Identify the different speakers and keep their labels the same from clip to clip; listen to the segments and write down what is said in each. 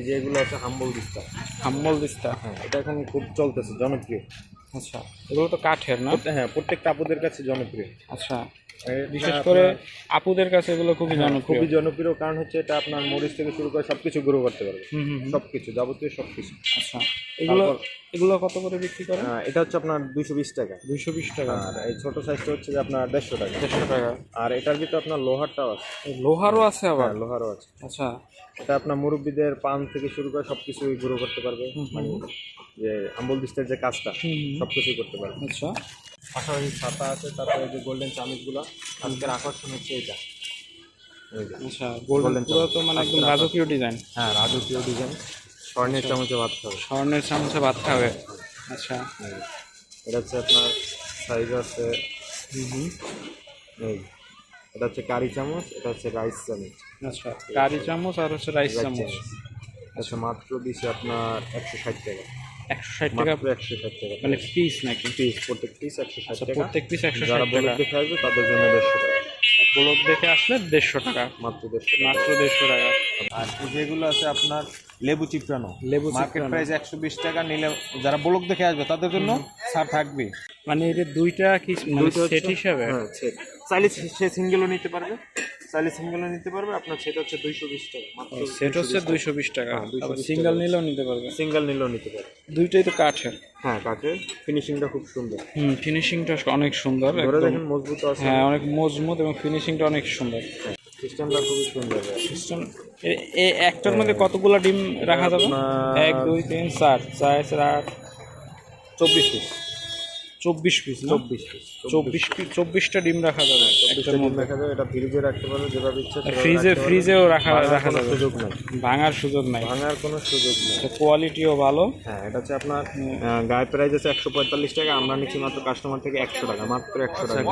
Speaker 1: এই যে আছে হাম্বল দিস্তা।
Speaker 2: হাম্বল দিস্তা।
Speaker 1: হ্যাঁ এটা এখন খুব চলতেছে জনপ্রিয়।
Speaker 2: আচ্ছা। এগুলো তো কাঠের না?
Speaker 1: হ্যাঁ প্রত্যেকটা আপুদের কাছে জনপ্রিয়।
Speaker 2: আচ্ছা। বিশেষ করে আপুদের কাছে এগুলো খুবই
Speaker 1: হ্যাঁ,
Speaker 2: জনপ্রিয়।
Speaker 1: খুবই জনপ্রিয় কারণ হচ্ছে এটা আপনার মরিচ থেকে শুরু করে সবকিছু গ্রো করতে পারবে। যাবতীয় সবকিছু।
Speaker 2: আচ্ছা। এগুলো এগুলো কত করে বিক্রি করেন?
Speaker 1: আহ, এটা হচ্ছে আপনার দুইশো বিশ টাকা।
Speaker 2: দুইশো বিশ টাকা।
Speaker 1: আর এই ছোট সাইজটা হচ্ছে যে আপনার দেড়শো টাকা।
Speaker 2: দেড়শো টাকা।
Speaker 1: আর এটার ভিতরে আপনার লোহারটাও আছে।
Speaker 2: লোহারও আছে আবার?
Speaker 1: হ্যাঁ লোহারও আছে।
Speaker 2: আচ্ছা।
Speaker 1: এটা আপনার মুরব্বীদের পান থেকে শুরু করে সবকিছু গ্রো করতে পারবে। মানে যে আম্বল দিস্তের যে কাজটা
Speaker 2: হুম। হুম।
Speaker 1: সবকিছু করতে পারে
Speaker 2: আচ্ছা।
Speaker 1: পাশাপাশি ছাতা আছে তারপরে যে গোল্ডেন চামিচগুলো আজকের আকর্ষণ হচ্ছে এটা
Speaker 2: আচ্ছা গোল্ডেন পুরো তো মানে একদম রাজকীয় ডিজাইন
Speaker 1: হ্যাঁ রাজকীয় ডিজাইন স্বর্ণের চামচে ভাত খাবে
Speaker 2: স্বর্ণের চামচে ভাত খাবে আচ্ছা।
Speaker 1: এটা হচ্ছে আপনার সাইজ আছে
Speaker 2: হুম হুম।
Speaker 1: এই এটা হচ্ছে কারি চামচ এটা হচ্ছে রাইস চামচ।
Speaker 2: আচ্ছা কারি চামচ আর হচ্ছে রাইস চামচ।
Speaker 1: আচ্ছা মাত্র দিচ্ছে আপনার একশো ষাট টাকা।
Speaker 2: একশো ষাট টাকা।
Speaker 1: একশো ষাট টাকা।
Speaker 2: মানে পিস নাকি?
Speaker 1: পিস প্রত্যেক পিস একশো ষাট
Speaker 2: আচ্ছা
Speaker 1: টাকা।
Speaker 2: প্রত্যেক পিস একশো
Speaker 1: যারা
Speaker 2: ষাট
Speaker 1: বলক
Speaker 2: টাকা
Speaker 1: দেখে আসবে তাদের জন্য দেড়শো টাকা।
Speaker 2: ব্লক দেখে আসলে দেড়শো টাকা।
Speaker 1: মাত্র দেড়শো
Speaker 2: মাত্র দেড়শো টাকা।
Speaker 1: আর যেগুলো আছে আপনার লেবু চিপড়ানো
Speaker 2: লেবু
Speaker 1: মার্কেট প্রাইস একশো বিশ টাকা নিলে যারা ব্লক দেখে আসবে তাদের জন্য ছাড় থাকবে।
Speaker 2: মানে এটা দুইটা কি মানে সেট হিসাবে?
Speaker 1: হ্যাঁ সেট চাইলে সে সিঙ্গেলও নিতে পারবে। চাইলে সিঙ্গেলও নিতে পারবে। আপনার সেটা হচ্ছে দুইশো বিশ টাকা
Speaker 2: সেট হচ্ছে দুইশো বিশ টাকা।
Speaker 1: হ্যাঁ, 220
Speaker 2: আবার সিঙ্গেল নিলেও নিতে পারবে।
Speaker 1: সিঙ্গেল নিলেও নিতে পারবে।
Speaker 2: দুইটাই তো কাঠের।
Speaker 1: হ্যাঁ কাঠের। ফিনিশিংটা খুব সুন্দর।
Speaker 2: হুম ফিনিশিংটা অনেক সুন্দর
Speaker 1: দেখেন মজবুত আছে।
Speaker 2: হ্যাঁ অনেক মজবুত এবং ফিনিশিংটা অনেক সুন্দর।
Speaker 1: সিস্টেমটা খুবই সুন্দর।
Speaker 2: সিস্টেম এই একটার মধ্যে কতগুলো ডিম রাখা যাবে? এক দুই তিন চার। চার চার আট
Speaker 1: চব্বিশ পিস
Speaker 2: চব্বিশ পিস
Speaker 1: চব্বিশ পিস
Speaker 2: চব্বিশ পিস চব্বিশটা ডিম রাখা যাবে।
Speaker 1: চব্বিশটা ডিম রাখা যাবে এটা ফ্রিজে রাখতে পারবে যেভাবে ইচ্ছা
Speaker 2: ফ্রিজে ফ্রিজেও রাখা রাখা যাবে।
Speaker 1: সুযোগ নাই।
Speaker 2: ভাঙার সুযোগ নাই।
Speaker 1: ভাঙার কোনো সুযোগ নেই।
Speaker 2: কোয়ালিটিও ভালো।
Speaker 1: হ্যাঁ এটা হচ্ছে আপনার গায়ে প্রাইস আছে একশো পঁয়তাল্লিশ টাকা আমরা নিচ্ছি মাত্র কাস্টমার থেকে একশো টাকা মাত্র একশো টাকা।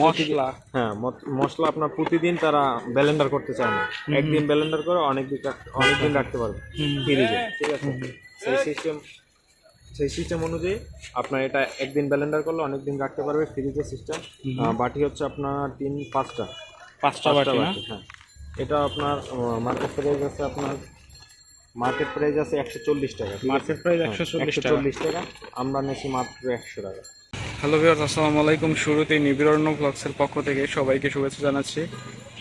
Speaker 2: মশলা।
Speaker 1: হ্যাঁ মশলা আপনার প্রতিদিন তারা ব্যালেন্ডার করতে চায় না। একদিন ব্যালেন্ডার করে অনেক দিন অনেক দিন রাখতে পারবে। ফ্রিজে ঠিক আছে? সেই সিস্টেম সেই সিস্টেম অনুযায়ী আপনার এটা একদিন ব্যালেন্ডার করলে অনেক দিন রাখতে পারবে ফ্রিজে সিস্টেম বাটি হচ্ছে আপনার তিন পাঁচটা।
Speaker 2: পাঁচটা বাটি
Speaker 1: হ্যাঁ। এটা আপনার মার্কেট প্রাইস আছে আপনার মার্কেট প্রাইস আছে একশো চল্লিশ টাকা
Speaker 2: মার্কেট প্রাইস একশো চল্লিশ
Speaker 1: চল্লিশ টাকা। আমরা নিয়েছি মাত্র একশো টাকা।
Speaker 2: হ্যালো ভিউয়ার্স আসসালামু আলাইকুম। শুরুতেই নিবিড়ন্য ব্লগসের পক্ষ থেকে সবাইকে শুভেচ্ছা জানাচ্ছি।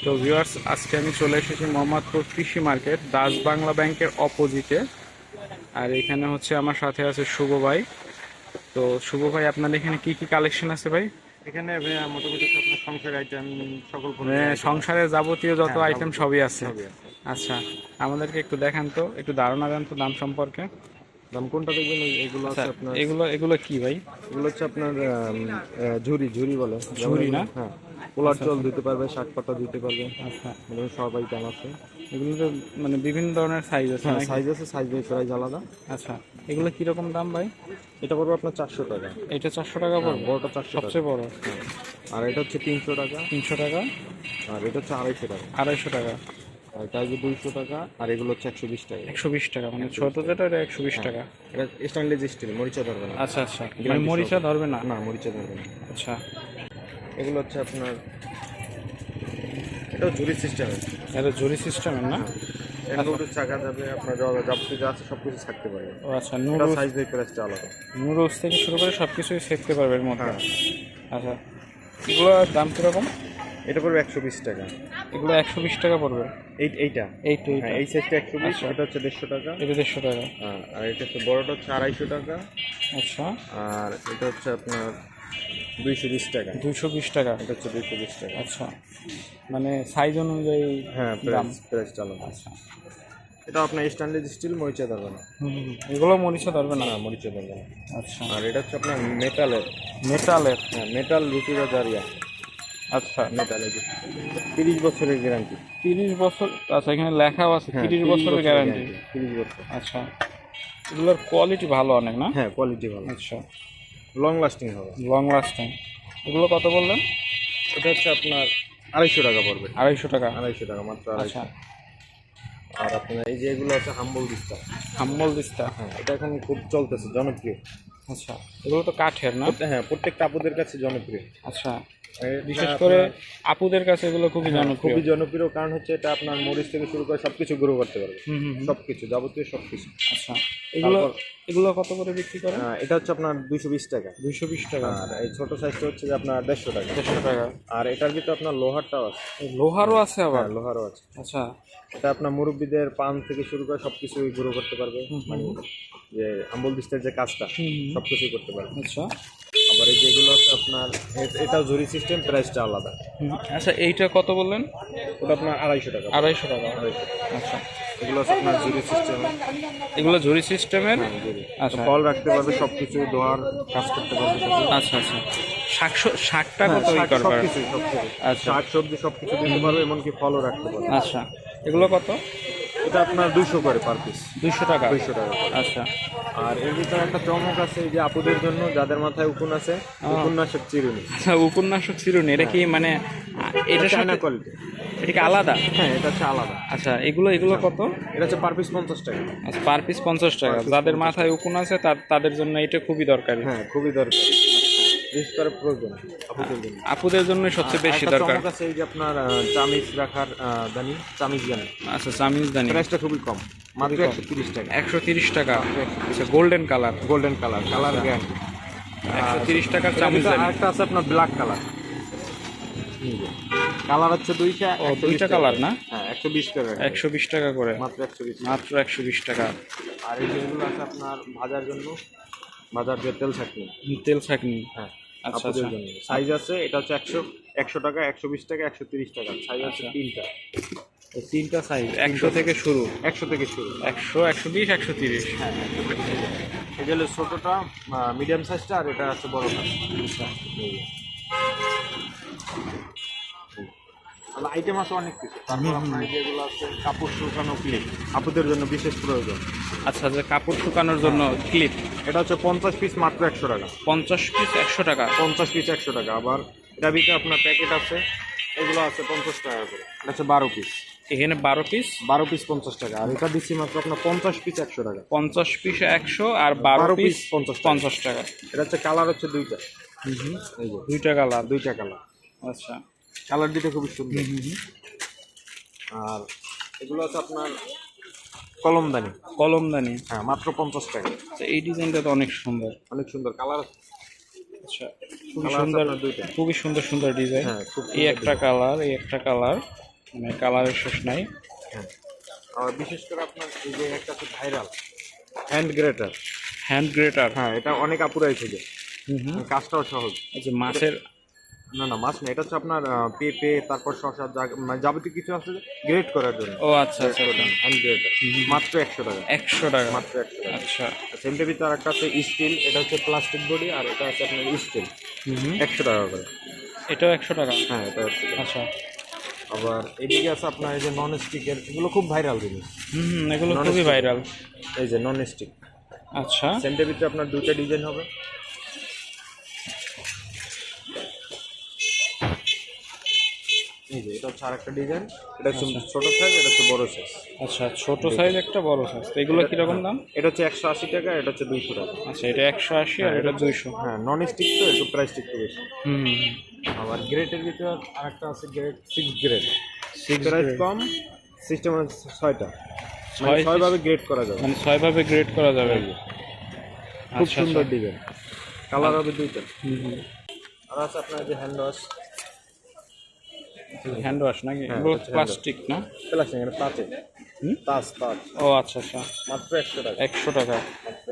Speaker 2: তো ভিউয়ার্স আজকে আমি চলে এসেছি মোহাম্মদপুর কৃষি মার্কেট দাস বাংলা ব্যাংকের অপোজিটে আর এখানে হচ্ছে আমার সাথে আছে শুভ ভাই। তো শুভ ভাই আপনাদের এখানে কি কি কালেকশন আছে ভাই?
Speaker 1: এখানে মোটামুটি আপনার সংসার আইটেম সকল
Speaker 2: মানে সংসারের যাবতীয় যত
Speaker 1: হ্যাঁ,
Speaker 2: আইটেম সবই আছে। আচ্ছা আমাদেরকে একটু দেখান তো একটু ধারণা দেন তো দাম সম্পর্কে।
Speaker 1: দাম কোনটা দেখবেন? এগুলো আছে
Speaker 2: আচ্ছা
Speaker 1: আপনার
Speaker 2: এগুলো এগুলো কি ভাই?
Speaker 1: এগুলো হচ্ছে আপনার ঝুরি ঝুরি বলে।
Speaker 2: ঝুরি না?
Speaker 1: হ্যাঁ। পোলার জল দিতে পারবে শাক পাতা দিতে পারবে।
Speaker 2: আচ্ছা।
Speaker 1: এরকম সব আইটেম আছে
Speaker 2: এগুলো তো মানে বিভিন্ন ধরনের সাইজ আছে
Speaker 1: হ্যাঁ সাইজ আছে সাইজ বাই প্রাইস আলাদা
Speaker 2: আচ্ছা এগুলো কীরকম দাম ভাই?
Speaker 1: এটা পড়বে আপনার চারশো টাকা।
Speaker 2: এটা চারশো টাকা পড়বে?
Speaker 1: বড়টা চারশো
Speaker 2: সবচেয়ে বড়?
Speaker 1: আর এটা হচ্ছে তিনশো টাকা।
Speaker 2: তিনশো টাকা?
Speaker 1: আর এটা হচ্ছে আড়াইশো টাকা।
Speaker 2: আড়াইশো টাকা।
Speaker 1: আর এটা হচ্ছে দুইশো টাকা আর এগুলো হচ্ছে একশো বিশ টাকা।
Speaker 2: একশো বিশ টাকা মানে ছোট যেটা এটা একশো বিশ টাকা।
Speaker 1: এটা স্টেনলেস স্টিল মরিচা ধরবে না।
Speaker 2: আচ্ছা আচ্ছা। মরিচা ধরবে না?
Speaker 1: না মরিচা ধরবে না।
Speaker 2: আচ্ছা।
Speaker 1: এগুলো হচ্ছে আপনার এটা জুরি সিস্টেম
Speaker 2: এটা জরি সিস্টেমের না?
Speaker 1: এগুলো চাকা যাবে আপনার যা যাবতীয় যা আছে সব কিছু থাকতে পারবে।
Speaker 2: ও আচ্ছা নুডলস
Speaker 1: সাইজ বাই প্রাইসটা আলাদা।
Speaker 2: নুডলস থেকে শুরু করে সব কিছুই শিখতে পারবে এর মধ্যে? আচ্ছা এগুলোর দাম কীরকম?
Speaker 1: এটা পড়বে একশো বিশ টাকা।
Speaker 2: এগুলো একশো বিশ টাকা পড়বে?
Speaker 1: এই এইটা।
Speaker 2: এই তো
Speaker 1: হ্যাঁ এই সাইজটা একশো বিশ এটা হচ্ছে দেড়শো টাকা।
Speaker 2: এটা দেড়শো টাকা।
Speaker 1: হ্যাঁ, আর এটা হচ্ছে বড়টা হচ্ছে আড়াইশো টাকা।
Speaker 2: আচ্ছা।
Speaker 1: আর এটা হচ্ছে আপনার দুইশো বিশ টাকা।
Speaker 2: দুইশো বিশ টাকা?
Speaker 1: এটা হচ্ছে দুইশো বিশ টাকা।
Speaker 2: আচ্ছা। মানে সাইজ অনুযায়ী
Speaker 1: হ্যাঁ
Speaker 2: দাম?
Speaker 1: প্রাইস প্রাইসটা
Speaker 2: আচ্ছা।
Speaker 1: এটা আপনার স্ট্যান্ডার্ড স্টিল মরিচা ধরবে না।
Speaker 2: এগুলো মরিচা ধরবে না?
Speaker 1: মরিচা ধরবে না।
Speaker 2: আচ্ছা।
Speaker 1: আর এটা হচ্ছে আপনার মেটালের
Speaker 2: মেটালের
Speaker 1: হ্যাঁ মেটাল রুটি জারিয়া।
Speaker 2: আচ্ছা।
Speaker 1: মেটালের তিরিশ বছরের গ্যারান্টি
Speaker 2: তিরিশ বছর? আচ্ছা এখানে লেখাও আছে তিরিশ বছরের গ্যারান্টি
Speaker 1: তিরিশ বছর।
Speaker 2: আচ্ছা। এগুলোর কোয়ালিটি ভালো অনেক না?
Speaker 1: হ্যাঁ কোয়ালিটি ভালো।
Speaker 2: আচ্ছা।
Speaker 1: লং লাস্টিং হবে।
Speaker 2: লং লাস্টিং এগুলো কত বললেন?
Speaker 1: এটা হচ্ছে আপনার আড়াইশো টাকা পড়বে।
Speaker 2: আড়াইশো টাকা।
Speaker 1: আড়াইশো টাকা মাত্র
Speaker 2: আচ্ছা।
Speaker 1: আর আপনার এই যে এগুলো আছে হাম্বল দিস্তা।
Speaker 2: হাম্বল দিস্তা।
Speaker 1: হ্যাঁ এটা এখন খুব চলতেছে জনপ্রিয়।
Speaker 2: আচ্ছা। এগুলো তো কাঠের না?
Speaker 1: হ্যাঁ প্রত্যেকটা আপুদের কাছে জনপ্রিয়।
Speaker 2: আচ্ছা। বিশেষ করে আপুদের কাছে এগুলো খুবই জনপ্রিয়।
Speaker 1: খুবই জনপ্রিয় কারণ হচ্ছে এটা আপনার মরিচ থেকে শুরু করে সবকিছু গ্রো করতে পারবে। সবকিছু যাবতীয় সবকিছু।
Speaker 2: আচ্ছা এগুলো এগুলো কত করে বিক্রি করেন?
Speaker 1: এটা হচ্ছে আপনার দুইশো বিশ টাকা।
Speaker 2: দুইশো বিশ টাকা।
Speaker 1: আর এই ছোট সাইজটা হচ্ছে যে আপনার দেড়শো টাকা।
Speaker 2: দেড়শো টাকা।
Speaker 1: আর এটার ভিতরে আপনার লোহারটাও আছে।
Speaker 2: লোহারও আছে আবার?
Speaker 1: হ্যাঁ লোহারও আছে।
Speaker 2: আচ্ছা।
Speaker 1: এটা আপনার মুরব্বীদের পান থেকে শুরু করে সবকিছু গ্রো করতে পারবে। মানে যে আম্বুল দিস্তের যে কাজটা
Speaker 2: হুম।
Speaker 1: সবকিছু করতে পারবে।
Speaker 2: আচ্ছা।
Speaker 1: আবার এই যেগুলো আছে আপনার এটাও ঝুরি সিস্টেম প্রাইসটা আলাদা।
Speaker 2: আচ্ছা এইটা কত বললেন?
Speaker 1: ওটা আপনার আড়াইশো টাকা।
Speaker 2: আড়াইশো টাকা।
Speaker 1: আড়াইশো।
Speaker 2: আচ্ছা।
Speaker 1: এগুলো আছে আপনার ঝুরি সিস্টেম
Speaker 2: এগুলো ঝুরি সিস্টেমের আচ্ছা।
Speaker 1: ফল রাখতে পারবে সবকিছু দোয়ার কাজ করতে পারবে
Speaker 2: আচ্ছা আচ্ছা। শাক শাকটা কত ই করবে? আচ্ছা।
Speaker 1: শাক সবজি সবকিছু দিতে পারবে এমনকি ফলও রাখতে পারবে।
Speaker 2: আচ্ছা। এগুলো কত?
Speaker 1: এটা আপনার দুইশো করে পার পিস
Speaker 2: দুইশো টাকা।
Speaker 1: দুইশো টাকা
Speaker 2: আচ্ছা।
Speaker 1: আর এর ভিতরে একটা চমক আছে যে আপুদের জন্য যাদের মাথায় উকুন আছে উপন্যাসের চিরুনি।
Speaker 2: আচ্ছা উপন্যাসক চিরুনি এটা কি মানে আ, এটার
Speaker 1: চায়না কোয়ালিটি
Speaker 2: এটা কি আলাদা?
Speaker 1: হ্যাঁ এটা হচ্ছে আলাদা।
Speaker 2: আচ্ছা এগুলো এগুলো কত?
Speaker 1: এটা হচ্ছে পার পিস পঞ্চাশ টাকা।
Speaker 2: আচ্ছা পার পিস পঞ্চাশ টাকা। যাদের মাথায় উকুন আছে তার তাদের জন্য এটা খুবই দরকারি।
Speaker 1: হ্যাঁ খুবই দরকার। করে প্রয়োজন আপুদের জন্য।
Speaker 2: সবচেয়ে বেশি দরকার।
Speaker 1: আছে এই যে আপনার চামিচ রাখার দানি চামিচ দানি।
Speaker 2: আচ্ছা চামিজ দানি।
Speaker 1: প্রাইসটা খুবই কম মাত্র একশো তিরিশ টাকা।
Speaker 2: একশো তিরিশ টাকা। আচ্ছা golden colour
Speaker 1: golden colour colour guarantee
Speaker 2: একশো তিরিশ টাকার চামিজ দানি।
Speaker 1: আরেকটা আছে আপনার ব্ল্যাক কালার কালার হচ্ছে দুইটা
Speaker 2: দুইটা
Speaker 1: টাকা।
Speaker 2: কালার না?
Speaker 1: হ্যাঁ একশো বিশ টাকা।
Speaker 2: একশো বিশ টাকা করে।
Speaker 1: মাত্র একশো বিশ
Speaker 2: মাত্র একশো বিশ টাকা।
Speaker 1: আর এই যেগুলো আছে আপনার ভাজার জন্য ভাজার যে তেল ছাকনি।
Speaker 2: তেল ছাকনি।
Speaker 1: হ্যাঁ। আপুদের
Speaker 2: আচ্ছা।
Speaker 1: জন্য। সাইজ আছে এটা হচ্ছে একশো একশো টাকা একশো বিশ টাকা একশো তিরিশ টাকা। সাইজ আছে
Speaker 2: আচ্ছা।
Speaker 1: তিনটা।
Speaker 2: এই তিনটা সাইজ একশো থেকে শুরু।
Speaker 1: একশো থেকে শুরু।
Speaker 2: একশো একশো বিশ একশো তিরিশ।
Speaker 1: হ্যাঁ যে হলো ছোটোটা মিডিয়াম সাইজটা আর এটা আছে বড়টা।
Speaker 2: আচ্ছা।
Speaker 1: আইটেম আছে অনেক কিছু। তারপর আপনার যেগুলো আছে কাপড় শুকানো ক্লিপ আপুদের জন্য বিশেষ প্রয়োজন।
Speaker 2: আচ্ছা যে কাপড় শুকানোর জন্য ক্লিপ
Speaker 1: এটা হচ্ছে পঞ্চাশ পিস মাত্র একশো টাকা।
Speaker 2: পঞ্চাশ পিস একশো টাকা।
Speaker 1: পঞ্চাশ পিস একশো টাকা। আবার ভিতরে আপনার প্যাকেট আছে এগুলো আছে পঞ্চাশ টাকা করে। এটা হচ্ছে বারো পিস
Speaker 2: এখানে বারো পিস
Speaker 1: বারো পিস পঞ্চাশ টাকা। আর এটা দিচ্ছি মাত্র আপনার পঞ্চাশ পিস একশো টাকা।
Speaker 2: পঞ্চাশ পিস একশো আর বারো পিস
Speaker 1: পঞ্চাশ
Speaker 2: পঞ্চাশ টাকা।
Speaker 1: এটা হচ্ছে কালার হচ্ছে দুইটা।
Speaker 2: দুইটা কালার
Speaker 1: দুইটা কালার
Speaker 2: আচ্ছা।
Speaker 1: কালার দুইটা খুবই সুন্দর। আর এগুলো আছে আপনার কলমদানি।
Speaker 2: কলমদানি।
Speaker 1: হ্যাঁ মাত্র পঞ্চাশ টাকা।
Speaker 2: এই ডিজাইনটা তো অনেক সুন্দর।
Speaker 1: অনেক সুন্দর। কালার
Speaker 2: আচ্ছা খুবই সুন্দর খুবই সুন্দর সুন্দর ডিজাইন।
Speaker 1: হ্যাঁ
Speaker 2: এই একটা কালার এই একটা কালার মানে কালারের শেষ নাই।
Speaker 1: হ্যাঁ। আর বিশেষ করে আপনার এই যে একটা আছে viral hand grater
Speaker 2: hand grater
Speaker 1: হ্যাঁ এটা অনেক আপুরাই খুঁজে।
Speaker 2: হুম হুম।
Speaker 1: কাজটাও সহজ।
Speaker 2: আচ্ছা মাছের
Speaker 1: না না মাছ না এটা হচ্ছে আপনার পেঁপে তারপর যা- মানে যাবতীয় কিছু আছে গ্রেট করার জন্য।
Speaker 2: ও আচ্ছা আচ্ছা
Speaker 1: হ্যান্ড গ্রেটার মাত্র একশো টাকা।
Speaker 2: একশো টাকা।
Speaker 1: মাত্র একশো টাকা।
Speaker 2: আচ্ছা।
Speaker 1: সেমটার ভিতরে আরেকটা আছে স্টিল এটা হচ্ছে প্লাস্টিক বডি আর এটা হচ্ছে আপনার স্টিল একশো টাকা করে।
Speaker 2: এটাও একশো টাকা?
Speaker 1: হ্যাঁ এটা
Speaker 2: আচ্ছা।
Speaker 1: আবার এদিকে আছে আপনার এই যে নন স্টিকের এগুলো খুব ভাইরাল জিনিস।
Speaker 2: হুম এগুলো খুবই ভাইরাল
Speaker 1: এই যে নন স্টিক
Speaker 2: আচ্ছা
Speaker 1: সেমটার ভিতরে আপনার দুইটা ডিজাইন হবে। এই যে এটা হচ্ছে আরেকটা ডিজাইন এটা হচ্ছে ছোট সাইজ এটা হচ্ছে বড় সাইজ
Speaker 2: আচ্ছা ছোট সাইজ একটা বড় সাইজ তো এগুলো কীরকম দাম?
Speaker 1: এটা হচ্ছে একশো আশি টাকা এটা হচ্ছে দুইশো টাকা।
Speaker 2: আচ্ছা এটা একশো আশি আর এটা দুইশো।
Speaker 1: হ্যাঁ নন স্টিক তো একটু প্রাইসটা একটু বেশি।
Speaker 2: হুম।
Speaker 1: আবার গ্রেটের ভিতর আরেকটা আছে grate six grade
Speaker 2: Six
Speaker 1: price কম সিস্টেম ছয়টা। মানে
Speaker 2: ছয়
Speaker 1: ছয় ভাবে গ্রেড করা যাবে।
Speaker 2: মানে ছয় গ্রেড করা যাবে।
Speaker 1: খুব
Speaker 2: আচ্ছা,
Speaker 1: সুন্দর
Speaker 2: আচ্ছা।
Speaker 1: ডিজাইন কালার হবে দুইটা। আর আছে আপনার যে হ্যান্ড ওয়াশ
Speaker 2: হ্যান্ড ওয়াশ নাকি?
Speaker 1: হ্যাঁ,
Speaker 2: প্লাস্টিক না?
Speaker 1: প্লাস্টিক এটা
Speaker 2: হুম?
Speaker 1: তাজ তাজ
Speaker 2: ও আচ্ছা আচ্ছা।
Speaker 1: মাত্র একশো টাকা।
Speaker 2: একশো টাকা।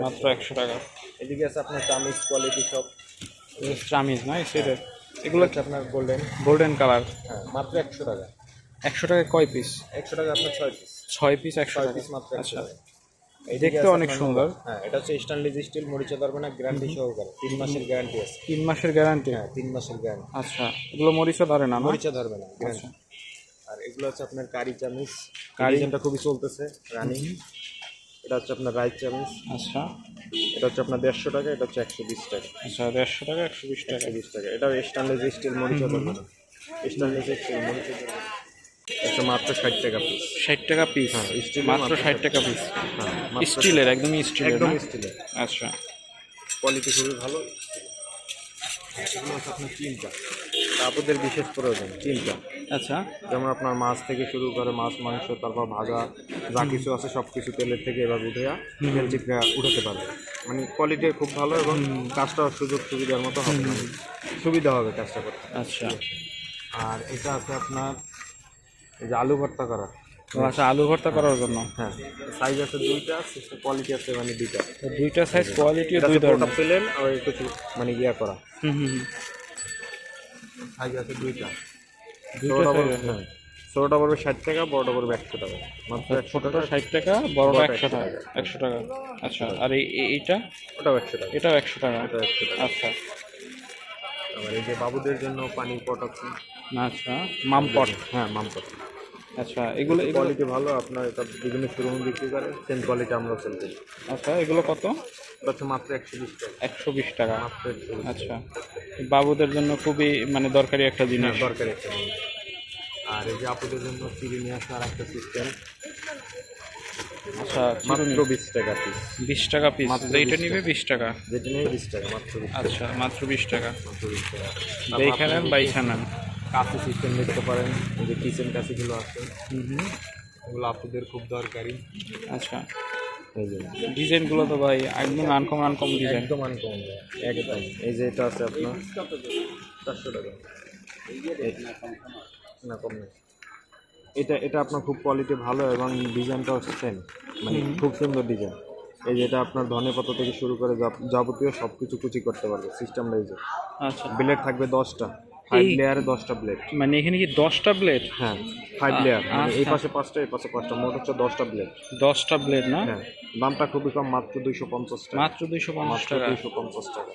Speaker 2: মাত্র একশো টাকা।
Speaker 1: এদিকে আছে আপনার চামিজ কোয়ালিটি সব
Speaker 2: চামিজ না সেটা
Speaker 1: এগুলো
Speaker 2: এগুলো
Speaker 1: হচ্ছে আপনার গোল্ডেন
Speaker 2: গোল্ডেন কালার
Speaker 1: হ্যাঁ মাত্র একশো টাকা।
Speaker 2: একশো টাকা কয় পিস
Speaker 1: একশো টাকা আপনার ছয় পিস
Speaker 2: ছয় পিস একশো
Speaker 1: ছয় পিস মাত্র
Speaker 2: আচ্ছা। দেখতে অনেক সুন্দর।
Speaker 1: হ্যাঁ এটা হচ্ছে স্টানলেস স্টিল মরিচা ধরবে না গ্যারান্টি সহকারে। তিন মাসের গ্যারান্টি আছে।
Speaker 2: তিন মাসের গ্যারান্টি
Speaker 1: হ্যাঁ তিন মাসের গ্যারান্টি
Speaker 2: আচ্ছা এগুলো মরিচা ধরে না
Speaker 1: মরিচা ধরবে না গ্যারান্টি আর এগুলো হচ্ছে আপনার কারি চামিচ। কারি? চামটা খুবই চলতেছে রানিং এটা হচ্ছে আপনার রাইস চামিচ।
Speaker 2: আচ্ছা।
Speaker 1: এটা হচ্ছে আপনার দেড়শো টাকা এটা হচ্ছে একশো বিশ টাকা।
Speaker 2: আচ্ছা দেড়শো টাকা একশো বিশ টাকা।
Speaker 1: বিশ টাকা। এটা স্টানলেস স্টিল মরিচা ধরবে না স্টানলেস স্টিল মরিচা ধরবে না এটা মাত্র ষাট টাকা পিস
Speaker 2: ষাট টাকা পিস
Speaker 1: হ্যাঁ, স্টিলের
Speaker 2: মাত্র ষাট টাকা পিস
Speaker 1: হ্যাঁ
Speaker 2: স্টিলের একদমই স্টিলের
Speaker 1: একদম স্টিলের।
Speaker 2: আচ্ছা।
Speaker 1: কোয়ালিটি খুবই ভালো। এগুলো হচ্ছে আপনার তিনটা আপুদের বিশেষ প্রয়োজন তিনটা।
Speaker 2: আচ্ছা।
Speaker 1: যেমন আপনার মাছ থেকে শুরু করে মাছ মাংস তারপর ভাজা যা কিছু আছে সব কিছু তেলের থেকে এবার উঠে তেল চিপকা উঠাতে পারবে মানে কোয়ালিটি খুব ভালো এবং কাজটা সুযোগ সুবিধার মতো হবে। সুবিধা হবে কাজটা করতে।
Speaker 2: আচ্ছা।
Speaker 1: আর এটা আছে আপনার এই যে আলু ভর্তা করা।
Speaker 2: আচ্ছা আলু ভর্তা করার জন্য?
Speaker 1: হ্যাঁ সাইজ আছে দুইটা কোয়ালিটি আছে মানে দুইটা।
Speaker 2: দুইটা সাইজ কোয়ালিটি দুই ধরনের।
Speaker 1: প্লেন আর কিছু মানে ইয়া করা।
Speaker 2: হুম হুম।
Speaker 1: সাইজ আছে দুইটা।
Speaker 2: দুইটা
Speaker 1: হ্যাঁ ছোটটা পড়বে ষাট টাকা বড়টা পড়বে একশো টাকা। মাত্র একশো
Speaker 2: ছোটটা ষাট টাকা বড়টা একশো টাকা। একশো টাকা। আচ্ছা আর এই এই- এইটা?
Speaker 1: ওটাও একশো টাকা।
Speaker 2: এটাও একশো টাকা।
Speaker 1: একশো টাকা।
Speaker 2: আচ্ছা।
Speaker 1: আবার এই যে বাবুদের জন্য পানির পট আছে।
Speaker 2: আচ্ছা মামপট
Speaker 1: হ্যাঁ মামপট
Speaker 2: আচ্ছা এগুলো
Speaker 1: কোয়ালিটি ভালো আপনার এটা বিভিন্ন শোরুম বিক্রি করে সেম কোয়ালিটি আমরা সেল করি।
Speaker 2: আচ্ছা এগুলো কত?
Speaker 1: হচ্ছে মাত্র একশো বিশ টাকা।
Speaker 2: একশো বিশ টাকা।
Speaker 1: মাত্র
Speaker 2: আচ্ছা বাবুদের জন্য খুবই মানে দরকারি একটা জিনিস।
Speaker 1: হ্যাঁ দরকার একটা জিনিস। আর এই যে আপুদের জন্য চিড়ি নিয়ে আসার একটা সিস্টেম
Speaker 2: আচ্ছা
Speaker 1: মাত্র বিশ টাকা পিস
Speaker 2: বিশ টাকা পিস
Speaker 1: মাত্র
Speaker 2: এইটা নিবে বিশ টাকা।
Speaker 1: যেটা নিয়ে বিশ টাকা মাত্র
Speaker 2: আচ্ছা মাত্র বিশ টাকা।
Speaker 1: মাত্র বিশ টাকা।
Speaker 2: যেইখানে নেন বাইখানে
Speaker 1: কাছে সিস্টেম দেখতে পারেন এই যে কিচেন কাছেগুলো আছে। ওগুলো আপনাদের খুব দরকারি।
Speaker 2: আচ্ছা। ডিজাইনগুলো তো ভাই একদম আনকম আনকম ডিজাইন।
Speaker 1: একদম আনকম একদম। এই যে এটা আছে আপনার। চারশো টাকা। না কম এটা এটা আপনার খুব কোয়ালিটি ভালো এবং ডিজাইনটাও সেম মানে খুব সুন্দর ডিজাইন। এই যেটা আপনার ধনে পাতা থেকে শুরু করে যাবতীয় সব কিছু কুচি করতে পারবে সিস্টেম যে
Speaker 2: আচ্ছা।
Speaker 1: ব্লেড থাকবে দশটা। ফাইভ লেয়ারে দশটা ব্লেড
Speaker 2: মানে এখানে কি দশটা ব্লেড
Speaker 1: হ্যাঁ ফাইভ লেয়ার মানে এই
Speaker 2: আচ্ছা।
Speaker 1: পাশে পাঁচটা এই পাশে পাঁচটা মোট হচ্ছে দশটা ব্লেড
Speaker 2: দশটা ব্লেড না?
Speaker 1: হ্যাঁ দামটা খুবই কম মাত্র দুইশো পঞ্চাশ টাকা।
Speaker 2: মাত্র দুইশো পঞ্চাশ টাকা।
Speaker 1: দুইশো পঞ্চাশ টাকা।